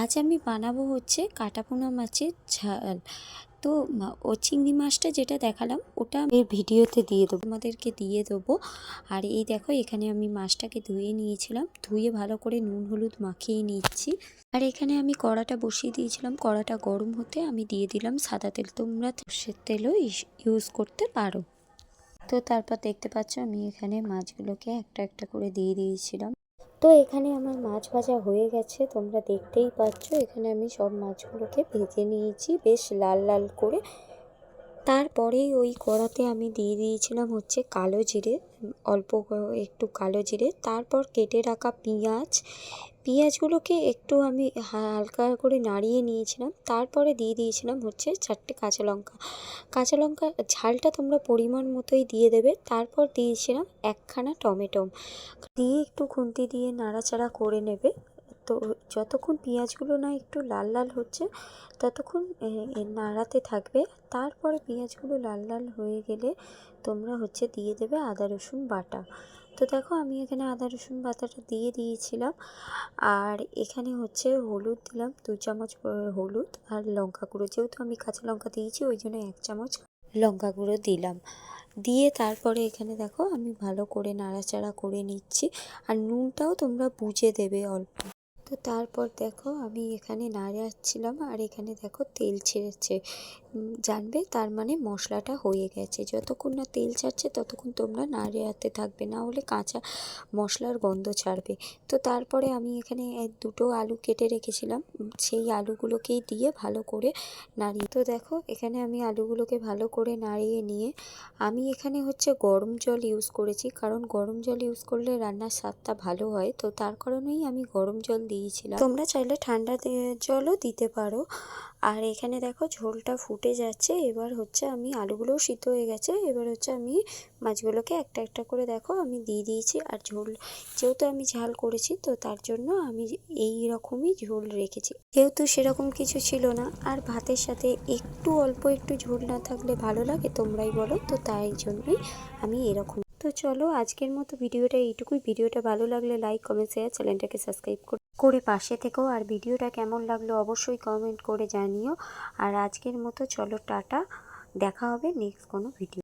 আজ আমি বানাবো হচ্ছে কাটাপোনা মাছের ঝাল। তো ও চিংড়ি মাছটা যেটা দেখালাম, ওটা আমি ভিডিওতে দিয়ে দেবো আমাদেরকে দিয়ে দেবো। আর এই দেখো, এখানে আমি মাছটাকে ধুয়ে নিয়েছিলাম, ধুয়ে ভালো করে নুন, হলুদ মাখিয়ে নিচ্ছি। আর এখানে আমি কড়াটা বসিয়ে দিয়েছিলাম, কড়াটা গরম হতে আমি দিয়ে দিলাম সাদা তেল। তোমরা সর্ষের তেলও ইউজ করতে পারো। তো তারপর দেখতে পাচ্ছ, আমি এখানে মাছগুলোকে একটা একটা করে দিয়ে দিয়েছিলাম। তো এখানে আমার মাছ ভাজা হয়ে গেছে, তোমরা দেখতেই পাচ্ছ। এখানে আমি সব মাছগুলোকে ভেজে নিয়েছি, বেশ লাল লাল করে। তারপরেই ওই কড়াতে আমি দিয়ে দিয়েছিলাম হচ্ছে কালো জিরে অল্প একটু কালো জিরে। তারপর কেটে রাখা পেঁয়াজ। পেঁয়াজগুলোকে একটু আমি হালকা করে নাড়িয়ে নিয়েছিলাম। তারপরে দিয়ে দিয়েছিলাম হচ্ছে চারটে কাঁচা লঙ্কা। কাঁচা লঙ্কা, ঝালটা তোমরা পরিমাণ মতোই দিয়ে দেবে। তারপর দিয়েছিলাম একখানা টমেটো। দিয়ে একটু খুন্তি দিয়ে নাড়াচাড়া করে নেবে। তো যতক্ষণ পেঁয়াজগুলো না একটু লাল লাল হচ্ছে, ততক্ষণ নাড়াতে থাকবে। তারপরে পেঁয়াজগুলো লাল লাল হয়ে গেলে তোমরা হচ্ছে দিয়ে দেবে আদা, রসুন বাটা। তো দেখো আমি এখানে আদা, রসুন বাটাটা দিয়ে দিয়েছিলাম। আর এখানে হচ্ছে হলুদ দিলাম, দু চামচ হলুদ আর লঙ্কা গুঁড়ো। যেহেতু আমি কাঁচা লঙ্কা দিয়েছি, ওই জন্য এক চামচ লঙ্কা গুঁড়ো দিলাম। দিয়ে তারপরে এখানে দেখো আমি ভালো করে নাড়াচাড়া করে নিচ্ছি। আর নুনটাও তোমরা বুঝে দেবে অল্প। তারপর দেখো আমি এখানে নাড়াচ্ছিলাম আর এখানে দেখো তেল ছেড়েছে। জানবে তার মানে মশলাটা হয়ে গেছে। যতক্ষণ না তেল ছাড়ছে ততক্ষণ তোমরা নাড়াতে থাকবে, না হলে কাঁচা মশলার গন্ধ ছাড়বে। তো তারপরে আমি এখানে দুটো আলু কেটে রেখেছিলাম সেই আলুগুলোকেই দিয়ে ভালো করে নাড়িয়ে তো দেখো, এখানে আমি আলুগুলোকে ভালো করে নাড়িয়ে নিয়ে আমি এখানে হচ্ছে গরম জল ইউজ করেছি, কারণ গরম জল ইউজ করলে রান্নার স্বাদটা ভালো হয়। তো তার কারণেই আমি গরম জল দিয়েছিলাম। তোমরা চাইলে ঠান্ডা জলও দিতে পারো। আর এখানে দেখো ঝোলটা ফুটে যাচ্ছে। এবার হচ্ছে আমি আলুগুলোও সিদ্ধ হয়ে গেছে। এবার হচ্ছে আমি মাছগুলোকে একটা একটা করে দেখো আমি দিয়ে দিয়েছি। আর ঝোল যেহেতু আমি ঝাল করেছি, তো তার জন্য আমি এই রকমই ঝোল রেখেছি। যেহেতু সেরকম কিছু ছিল না, আর ভাতের সাথে একটু অল্প একটু ঝোল না থাকলে ভালো লাগে, তোমরাই বলো, তো তাই জন্যই আমি এরকম। তো চলো আজকের মতো ভিডিওটা এইটুকুই। ভিডিওটা ভালো লাগলে লাইক কমেন্ট শেয়ার চ্যানেলটাকে সাবস্ক্রাইব করে পাশে থেকেও আর ভিডিওটা কেমন লাগল অবশ্যই কমেন্ট করে জানিও। আর আজকের মতো চলো টাটা, দেখা হবে নেক্সট কোনো ভিডিও